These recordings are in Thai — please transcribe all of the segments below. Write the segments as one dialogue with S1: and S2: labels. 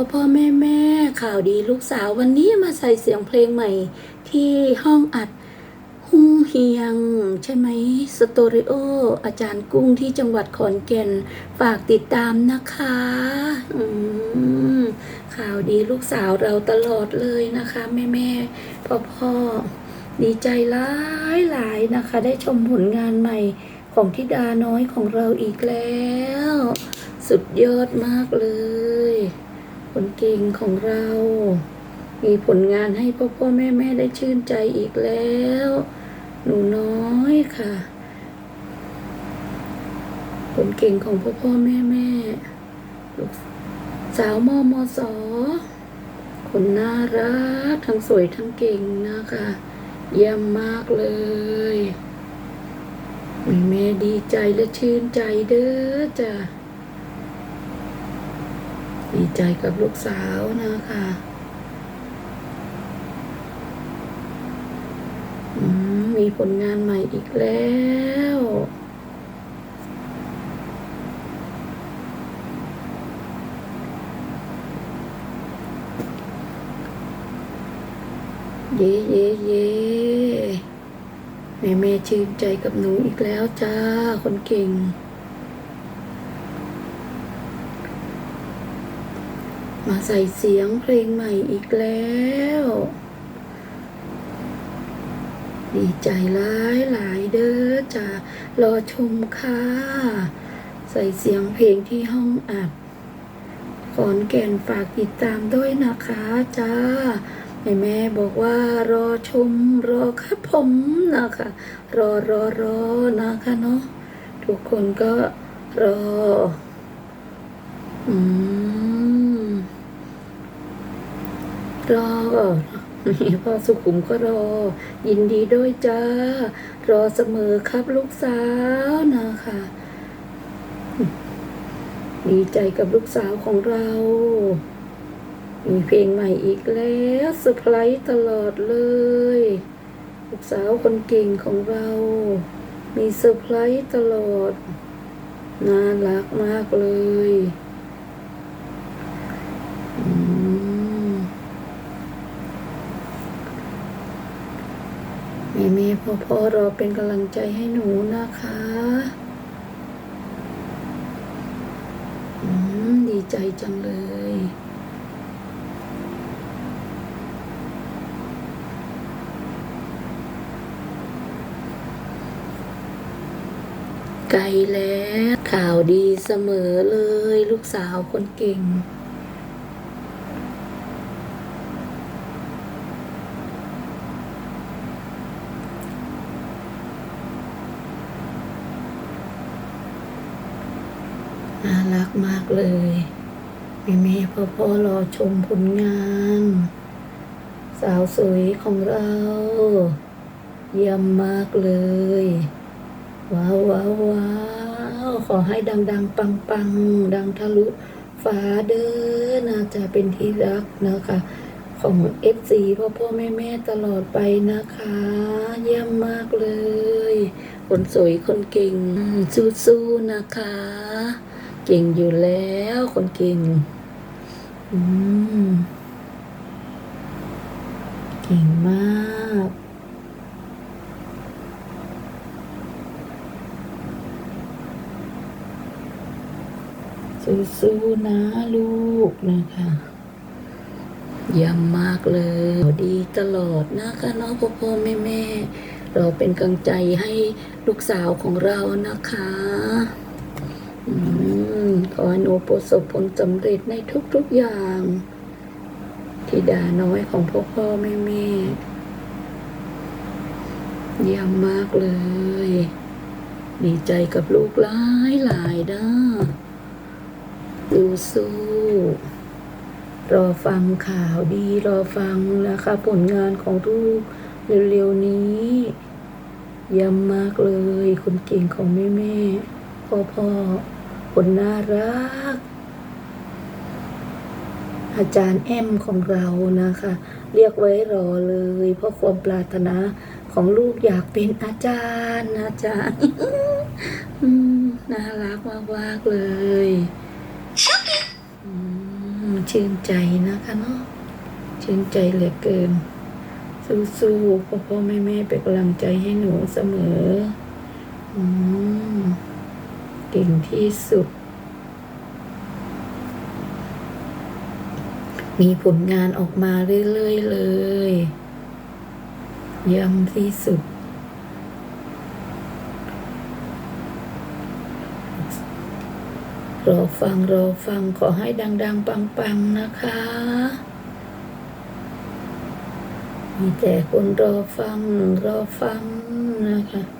S1: พ่อพ่อแม่แม่ข่าวดีลูกสาววันนี้มาใส่เสียงเพลงใหม่ ที่ห้องอัดหุ่งเฮียง ใช่ไหมสตอริโออาจารย์กุ้งที่จังหวัดขอนแก่น ฝากติดตามนะคะอืมข่าวดีลูกสาวเราตลอดเลยนะคะ แม่แม่พ่อพ่อดีใจหลายหลายๆนะคะ ได้ชมผลงานใหม่ของทิดาน้อยของเราอีกแล้ว สุดยอดมากเลย คนเก่งของเรา มีผลงานให้พ่อพ่อแม่แม่ได้ชื่นใจอีกแล้ว หนูน้อยค่ะ คนเก่งของพ่อพ่อแม่แม่ลูกสาวมอมอสอคนน่ารัก ทั้งสวยทั้งเก่งนะคะ เยี่ยมมากเลยแม่แม่ดีใจและชื่นใจเด้อจ้ะ ดีใจกับลูกสาวนะคะมมีผลงานใหม่อีกแล้วเย่เย่เย่แม่แม่ชื่นใจกับหนูอีกแล้วจ้า คนเก่ง มาใส่เสียงเพลงใหม่อีกแล้ว ดีใจหลายหลายเด้อจ้ารอชมค่ะ ใส่เสียงเพลงที่ห้องอัดขอนแก่นฝากติดตามด้วยนะคะจ้าแม่แม่บอกว่ารอชมรอครับผมนะคะ รอรอรอนะคะเนาะทุกคนก็รอ อืม รอนี่พ่อสุขุมก็รอ ยินดีด้วยจ้า รอเสมอครับลูกสาวนะคะ ดีใจกับลูกสาวของเรา มีเพลงใหม่อีกแล้วเซอร์ไพรส์ตลอดเลย ลูกสาวคนเก่งของเรา มีเซอร์ไพรส์ตลอด น่ารักมากเลยอืม แม่แม่ พ่อพ่อรอเป็นกำลังใจให้หนูนะคะดีใจจังเลยไกลแล้วข่าวดีเสมอเลย ลูกสาวคนเก่ง น่ารักมากเลยแม่แม่พ่อพ่อรอชมผลงาน สาวสวยของเรา เยี่ยมมากเลย ว้าวว้าวว้าวขอให้ดัง ๆ ปัง ๆ ดังทะลุฟ้าเด้อนะจะเป็นที่รักนะคะ ของเอฟซีพ่อพ่อแม่แม่ตลอดไปนะคะ เยี่ยมมากเลย คนสวยคนเก่งสู้ๆนะคะ เก่งอยู่แล้วคนเก่ง อืม เก่งมากสู้ๆนะลูกนะคะยี่มมากเลย ดีตลอดนะคะน้องพ่อพ่อแม่แม่ เราเป็นกำลังใจให้ลูกสาวของเรานะคะอืม ขอให้หนูประสบผลสำเร็จในทุกๆอย่างทิดาน้อยของพ่อพ่อแม่แม่เยี่ยมมากเลย ดีใจกับลูกหลายหลายๆนะดูสู้รอฟังข่าวดีรอฟังนะคะ ผลงานของลูกเร็วๆนี้เยี่ยมมากเลย คนเก่งของแม่แม่พ่อพ่อ คนน่ารัก อาจารย์แอมของเรานะคะ เรียกไว้รอเลย เพราะความปรารถนาของลูกอยากเป็นอาจารย์อาจารย์น่ารักมากๆเลยชื่นใจนะคะเนาะชื่นใจเหลือเกิน สู้ๆพ่อพ่อแม่แม่เป็นกำลังใจให้หนูเสมอ อืม เก่งที่สุด มีผลงานออกมาเรื่อยๆเลย เยี่ยมที่สุด รอฟัง รอฟัง ขอให้ดัง ๆ ปัง ๆ นะคะมีแต่คนรอฟัง รอฟังนะคะ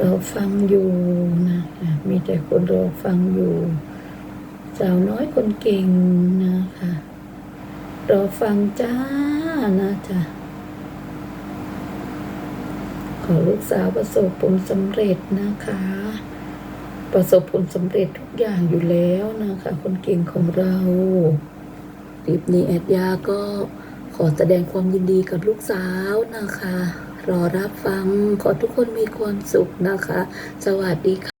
S1: รอฟังอยู่นะมีแต่คนรอฟังอยู่ สาวน้อยคนเก่งนะคะรอฟังจ้านะจ๊ะขอลูกสาวประสบผลสำเร็จนะคะ ประสบผลสำเร็จทุกอย่างอยู่แล้วนะคะ คนเก่งของเราคลิปนี้แอดยาก็ขอแสดงความยินดีกับลูกสาวนะคะ รอรับฟัง ขอทุกคนมีความสุขนะคะ สวัสดีค่ะ